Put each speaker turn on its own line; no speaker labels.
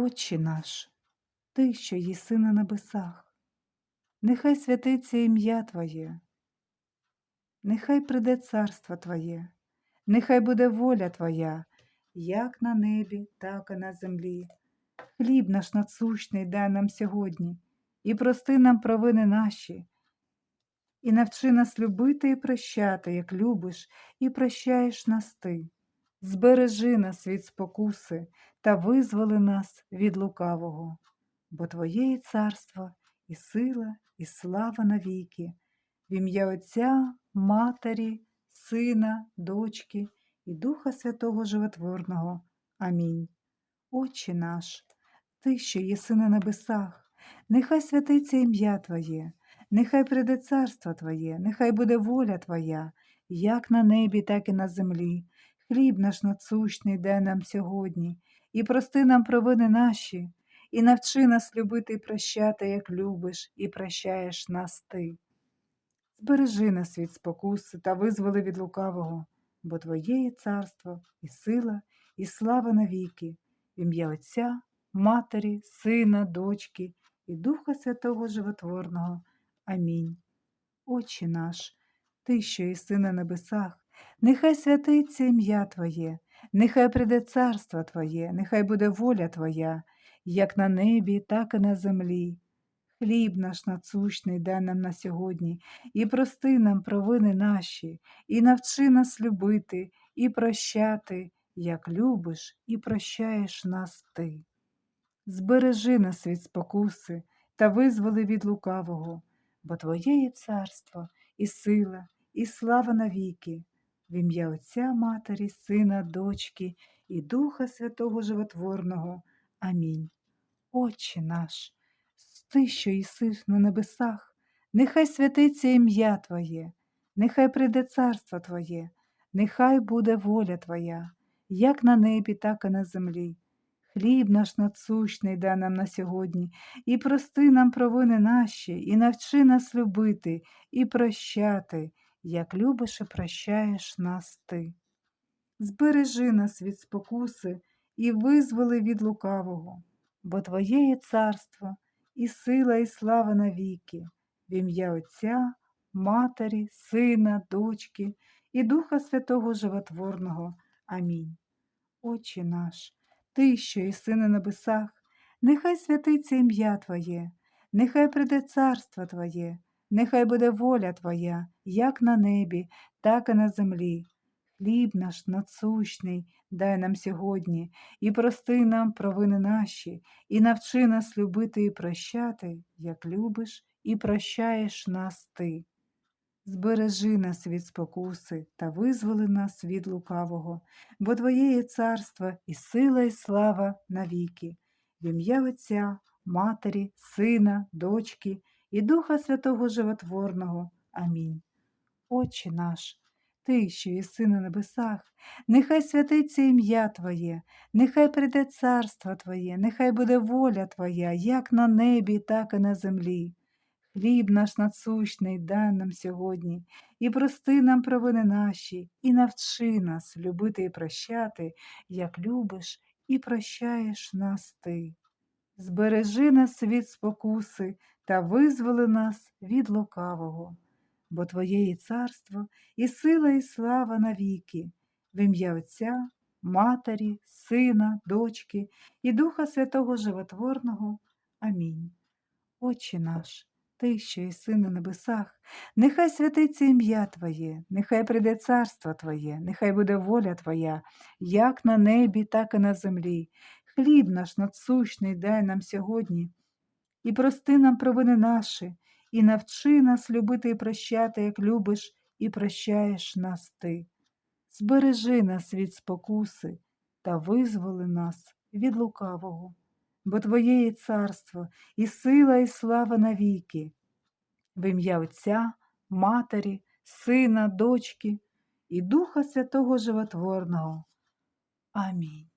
Отче наш, Ти, що єси на небесах, нехай святиться ім'я Твоє, нехай прийде царство Твоє, нехай буде воля Твоя, як на небі, так і на землі. Хліб наш насущний дай нам сьогодні, і прости нам провини наші, і навчи нас любити і прощати, як любиш, і прощаєш нас ти. Збережи нас від спокуси та визволи нас від лукавого, бо Твоє є царство, і сила, і слава навіки, в ім'я Отця, Матері, Сина, Дочки і Духа Святого Животворного. Амінь. Отче наш, Ти, що єси на небесах, нехай святиться ім'я Твоє, нехай прийде царство Твоє, нехай буде воля Твоя, як на небі, так і на землі. Хліб наш насущний дай нам сьогодні, і прости нам провини наші, і навчи нас любити і прощати, як любиш, і прощаєш нас ти. Збережи нас від спокуси та визволи від лукавого, бо Твоє є царство, і сила, і слава навіки, в ім'я Отця, Матері, Сина, Дочки і Духа Святого Животворного. Амінь. Отче наш, Ти, що єси на небесах, нехай святиться ім'я Твоє, нехай прийде царство Твоє, нехай буде воля Твоя, як на небі, так і на землі. Хліб наш насущний дай нам на сьогодні, і прости нам провини наші, і навчи нас любити і прощати, як любиш і прощаєш нас ти. Збережи нас від спокуси та визволи від лукавого, бо Твоє є царство, і сила, і слава навіки, в ім'я Отця Матері, Сина, Дочки і Духа Святого Животворного. Амінь. Отче наш, Ти, що єси на небесах, нехай святиться ім'я Твоє, нехай прийде царство Твоє, нехай буде воля Твоя, як на небі, так і на землі. Хліб наш насущний дай нам на сьогодні, і прости нам провини наші, і навчи нас любити і прощати, як любиш і прощаєш нас ти. Збережи нас від спокуси і визволи від лукавого, бо Твоє є царство, і сила, і слава навіки, в ім'я Отця, Матері, Сина, Дочки і Духа Святого Животворного. Амінь. Отче наш, Ти, що єси на небесах, нехай святиться ім'я Твоє, нехай прийде царство Твоє, нехай буде воля Твоя, як на небі, так і на землі. Хліб наш насущний дай нам сьогодні, і прости нам провини наші, і навчи нас любити і прощати, як любиш і прощаєш нас ти. Збережи нас від спокуси та визволи нас від лукавого, бо Твоє є царство і сила, і слава навіки, в ім'я Отця, Матері, Сина, Дочки і Духа Святого Животворного. Амінь. Отче наш, Ти, що єси на небесах, нехай святиться ім'я Твоє, нехай прийде царство Твоє, нехай буде воля Твоя, як на небі, так і на землі. Хліб наш насущний дай нам сьогодні, і прости нам провини наші, і навчи нас любити і прощати, як любиш і прощаєш нас ти. Збережи нас від спокуси та визволи нас від лукавого, бо Твоє є царство, і сила, і слава навіки, в ім'я Отця, Матері, Сина, Дочки і Духа Святого Животворного. Амінь. Отче наш. Ти, що єси на небесах, нехай святиться ім'я Твоє, нехай прийде царство Твоє, нехай буде воля Твоя, як на небі, так і на землі. Хліб наш надсущний дай нам сьогодні, і прости нам провини наші, і навчи нас любити і прощати, як любиш і прощаєш нас ти. Збережи нас від спокуси та визволи нас від лукавого бо Твоє є царство, і сила, і слава навіки, в ім'я Отця, Матері, Сина, Дочки і Духа Святого Животворного. Амінь.